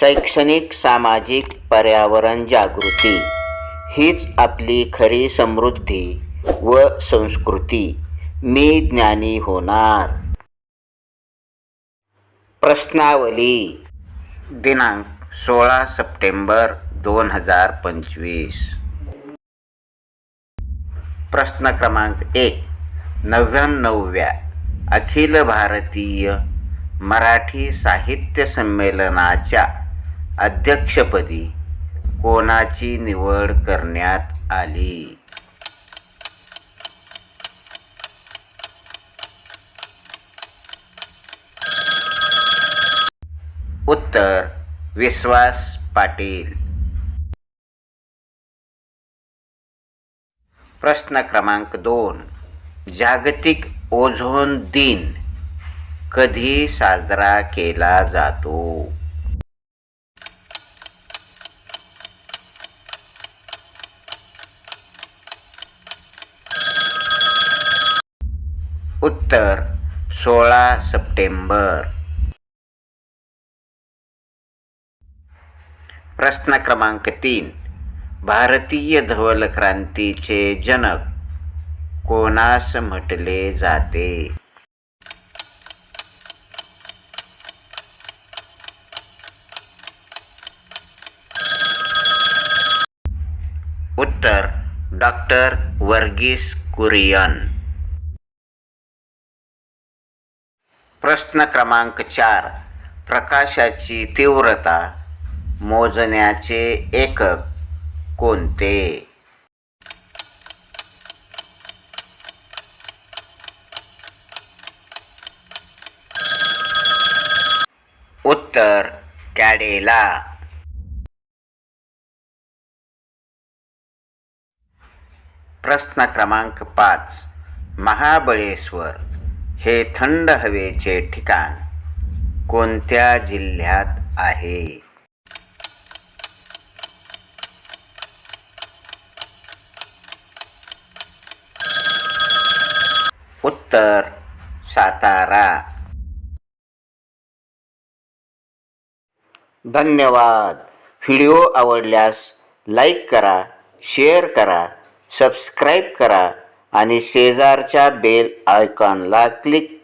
शैक्षणिक सामाजिक पर्यावरण जागृती. हीच आपली खरी समृद्धी व संस्कृती. मी ज्ञानी होणार. प्रश्नावली. दिनांक सोळा सप्टेंबर दोन हजार पंचवीस. प्रश्न क्रमांक एक. नव्याण्णवव्या अखिल भारतीय मराठी साहित्य संमेलनाच्या अध्यक्षपदी कोणाची निवड करण्यात आली? उत्तर विश्वास पाटील. प्रश्न क्रमांक दोन. जागतिक ओझोन दिन कधी साजरा केला जातो? उत्तर सोळा सप्टेंबर. प्रश्न क्रमांक तीन. भारतीय धवल क्रांतीचे जनक कोणास म्हटले जाते? उत्तर डॉक्टर वर्गीस कुरियन. प्रश्न क्रमांक चार. प्रकाशाची तीव्रता मोजण्याचे एकक कोणते? उत्तर कॅडेला. प्रश्न क्रमांक पाच. महाबळेश्वर. हे थंड हवेचे ठिकाण कोणत्या जिल्ह्यात आहे? उत्तर सातारा. धन्यवाद. व्हिडिओ आवडल्यास लाईक करा शेअर करा सबस्क्राईब करा. आणि शेजारच्या बेल आयकॉनला क्लिक